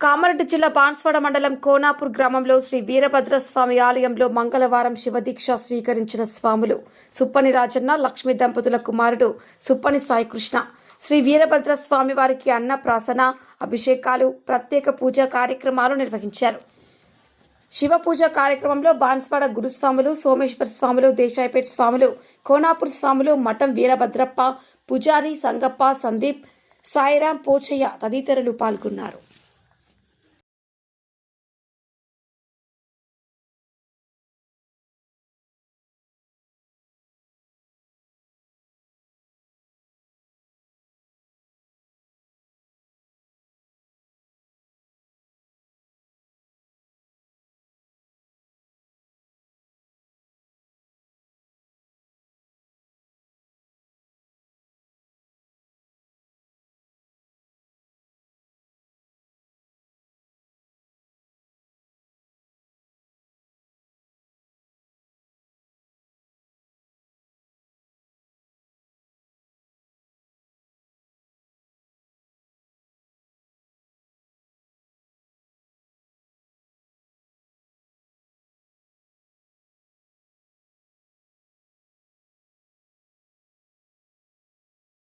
కామారెడ్డి జిల్లా బాన్స్వాడ మండలం కోనాపూర్ గ్రామంలో శ్రీ వీరభద్రస్వామి ఆలయంలో మంగళవారం శివదీక్ష స్వీకరించిన స్వాములు సుప్పని రాజన్న లక్ష్మీ దంపతుల కుమారుడు సుప్పని సాయికృష్ణ శ్రీ వీరభద్ర స్వామి వారికి అన్న ప్రాసన అభిషేకాలు ప్రత్యేక పూజా కార్యక్రమాలు నిర్వహించారు. శివ పూజ కార్యక్రమంలో బాన్స్వాడ గురుస్వాములు సోమేశ్వర స్వాములు దేశాయిపేట్ స్వాములు కోనాపూర్ స్వాములు మఠం వీరభద్రప్ప పుజారి సంగప్ప సందీప్ సాయిరాం పోచయ్య తదితరులు పాల్గొన్నారు.